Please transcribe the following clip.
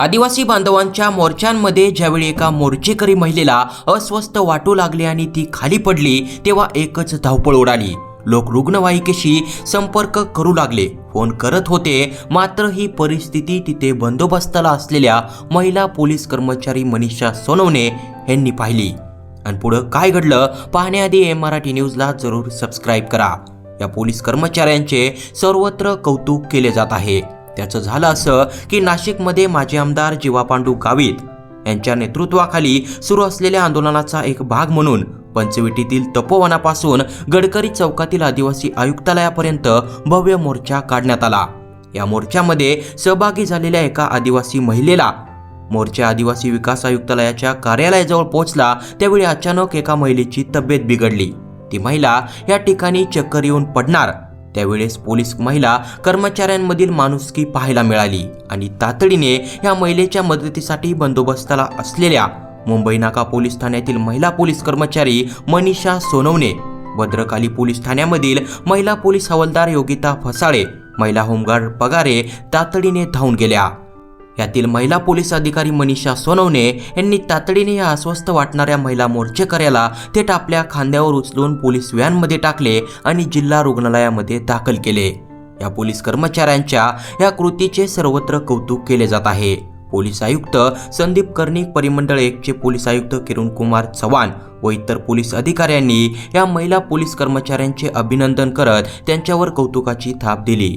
आदिवासी बांधवांच्या मोर्चांमध्ये ज्यावेळी एका मोर्चेकरी महिलेला अस्वस्थ वाटू लागले आणि ती खाली पडली तेव्हा एकच धावपळ उडाली. लोक रुग्णवाहिकेशी संपर्क करू लागले. फोन करत होते मात्र ही परिस्थिती तिथे बंदोबस्ताला असलेल्या महिला पोलीस कर्मचारी मनीषा सोनवणे यांनी पाहिली. आणि पुढं काय घडलं पाहण्याआधी एम मराठी न्यूजला जरूर सबस्क्राईब करा. या पोलीस कर्मचाऱ्यांचे सर्वत्र कौतुक केले जात आहे. त्याचं झालं असं की नाशिकमध्ये माजी आमदार जीवापांडू गावित यांच्या नेतृत्वाखाली सुरू असलेल्या आंदोलनाचा एक भाग म्हणून पंचवटीतील तपोवनापासून गडकरी चौकातील आदिवासी आयुक्तालयापर्यंत भव्य मोर्चा काढण्यात आला. या मोर्चामध्ये सहभागी झालेल्या एका आदिवासी महिलेला मोर्चा आदिवासी विकास आयुक्तालयाच्या कार्यालयाजवळ पोहोचला. त्यावेळी अचानक एका महिलेची तब्येत बिघडली. ती महिला या ठिकाणी चक्कर येऊन पडणार त्यावेळेस पोलीस महिला कर्मचाऱ्यांमधील माणुसकी पाहायला मिळाली आणि तातडीने या महिलेच्या मदतीसाठी बंदोबस्ताला असलेल्या मुंबई नाका पोलीस ठाण्यातील महिला पोलीस कर्मचारी मनीषा सोनवणे भद्रकाली पोलीस ठाण्यामधील महिला पोलीस हवालदार योगिता फसाळे महिला होमगार्ड पगारे तातडीने धावून गेल्या. यातील महिला पोलीस अधिकारी मनीषा सोनवणे यांनी तातडीने या अस्वस्थ वाटणाऱ्या महिला मोर्चेकऱ्याला थेट आपल्या खांद्यावर उचलून पोलीस व्हॅनमध्ये टाकले आणि जिल्हा रुग्णालयामध्ये दाखल केले. या पोलीस कर्मचाऱ्यांच्या या कृतीचे सर्वत्र कौतुक केले जात आहे. पोलीस आयुक्त संदीप कर्णिक परिमंडळ एकचे पोलीस आयुक्त किरण कुमार चव्हाण व इतर पोलीस अधिकाऱ्यांनी या महिला पोलीस कर्मचाऱ्यांचे अभिनंदन करत त्यांच्यावर कौतुकाची थाप दिली.